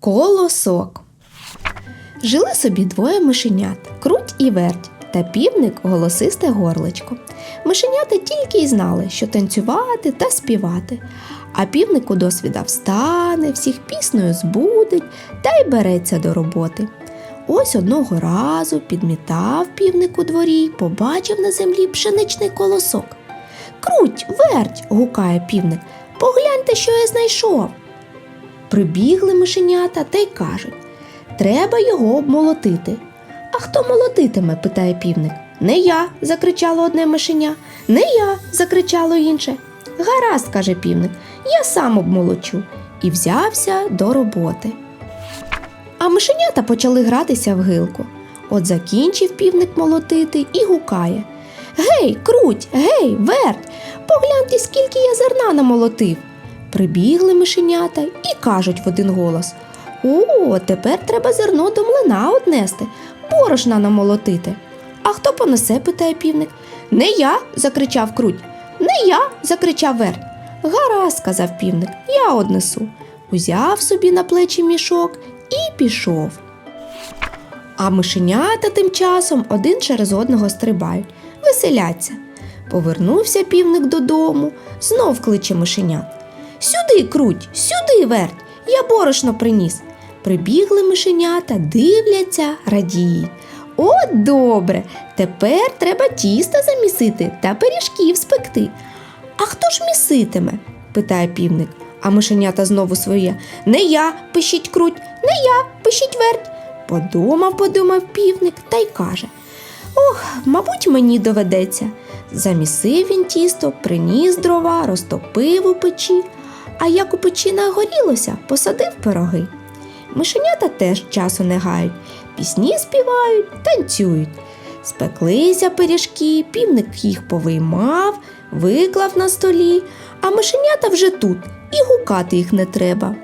Колосок. Жили собі двоє мишенят круть і верть та півник голосисте горличко. Мишенята тільки й знали, що танцювати та співати. А півник у досвіда встане, всіх піснею збудить та й береться до роботи. Ось одного разу підмітав півник у дворі й побачив на землі пшеничний колосок. Круть, верть, гукає півник, погляньте, що я знайшов. Прибігли мишенята та й кажуть треба його обмолотити. А хто молотитиме? питає півник. Не я. закричало одне мишеня. Не я. закричало інше. Гаразд, каже півник, я сам обмолочу. І взявся до роботи. А мишенята почали гратися в гилку. От закінчив півник молотити і гукає. Гей, круть, гей, верть, погляньте, скільки я зерна намолотив. Прибігли мишенята і кажуть в один голос: О, тепер треба зерно до млина однести, борошна намолотити. А хто понесе? питає півник. Не я. закричав круть. Не я. закричав верть. Гаразд, сказав півник, я однесу. Узяв собі на плечі мішок і пішов. А мишенята тим часом один через одного стрибають, веселяться. Повернувся півник додому, знов кличе мишенят. Сюди, круть, сюди, верть, я борошно приніс. Прибігли мишенята, дивляться, радіють. От добре, тепер треба тісто замісити та пиріжків спекти. А хто ж міситиме? питає півник. А мишенята знову своє. Не я, пишіть круть, не я, пишіть верть. Подумав, подумав півник та й каже: Ох, мабуть, мені доведеться. Замісив він тісто, приніс дрова, розтопив у печі, а як у печі нагорілося, посадив пироги. Мишенята теж часу не гають, пісні співають, танцюють. Спеклися пиріжки, півник їх повиймав, виклав на столі, а мишенята вже тут, і гукати їх не треба.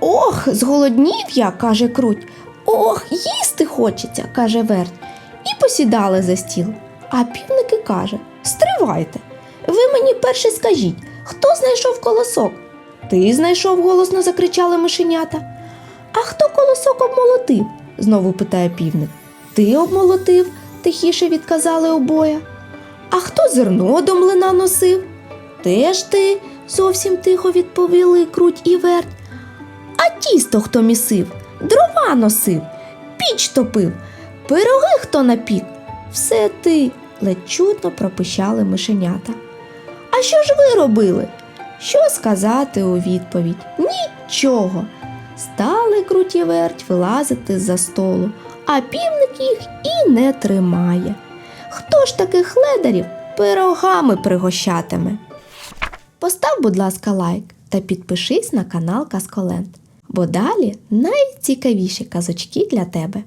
Ох, зголоднів я, каже круть. Ох, їсти хочеться, каже верть. І посідали за стіл. А півник і каже: Стривайте, ви мені перше скажіть, хто знайшов колосок? Ти знайшов, голосно закричали мишенята. А хто колосок обмолотив? знову питає півник. Ти обмолотив, тихіше відказали обоє. А хто зерно до млина носив? Теж ти, зовсім тихо відповіли круть і верть. А тісто хто місив, дрова носив, піч топив, пироги хто напік. Все ти, ледь чутно пропищали мишенята. А що ж ви робили? Що сказати у відповідь? Нічого. Стали круті верть вилазити з-за столу, а півник їх і не тримає. Хто ж таких ледарів пирогами пригощатиме? Постав, будь ласка, лайк та підпишись на канал Казколент, бо далі найцікавіші казочки для тебе.